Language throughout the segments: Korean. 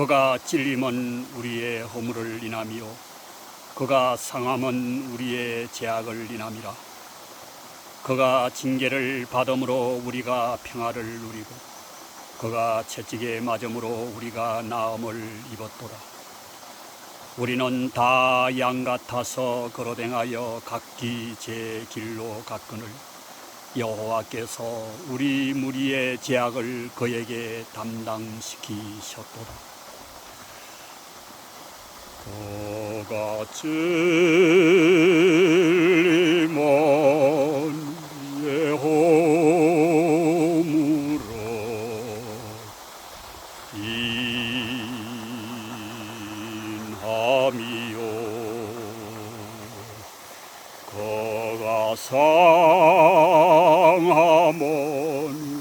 그가 찔림은 우리의 허물을 인하며 그가 상함은 우리의 죄악을 인함이라. 그가 징계를 받음으로 우리가 평화를 누리고 그가 채찍에 맞음으로 우리가 나음을 입었도다 우리는 다 양 같아서 걸어댕하여 각기 제 길로 갔거늘 여호와께서 우리 무리의 죄악을 그에게 담당시키셨도다. 찔림은 우리의 허물을 인함이요. 그가 상함은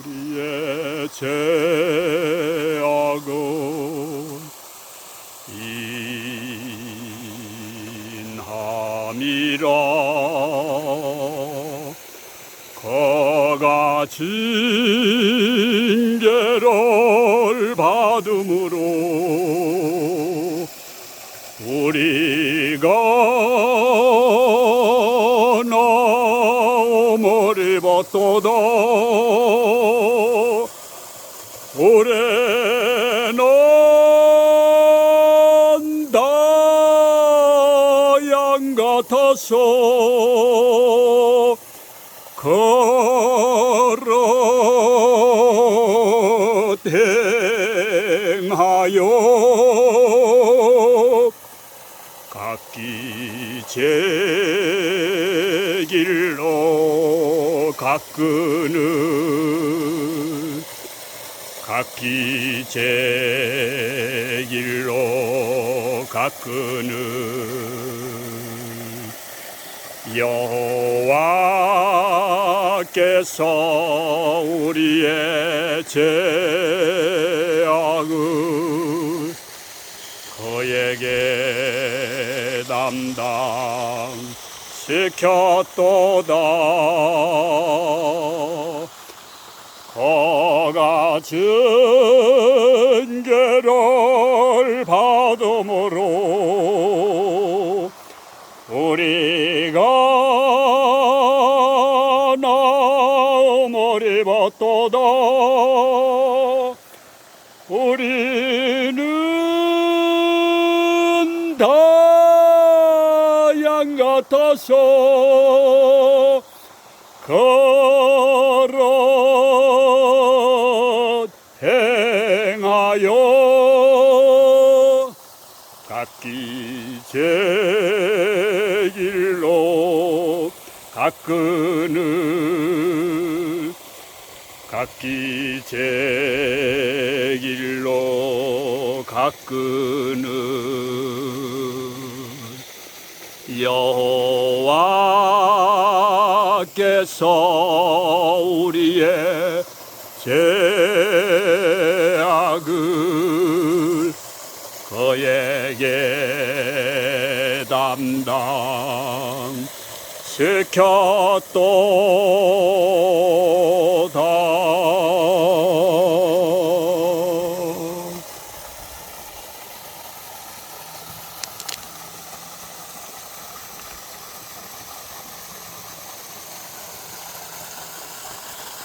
우리의 죄 인함이라 그가 징계를 받음으로 우리가 나음을 입었도다 올해 같아서 걸어 댕하여 각기 제 길로 가끄는 각기 제 길로 가끄는 여호와께서 우리의 죄악을 그에게 담당 시켰도다. 그가 징계를 받음으로 우리 입었도다 우리는 다양 같아서 걸어 행하여 각기 제 길로 가끄는 각기 제 길로 가끄는 여호와께서 우리의 죄악을 그에게 담당 시켰도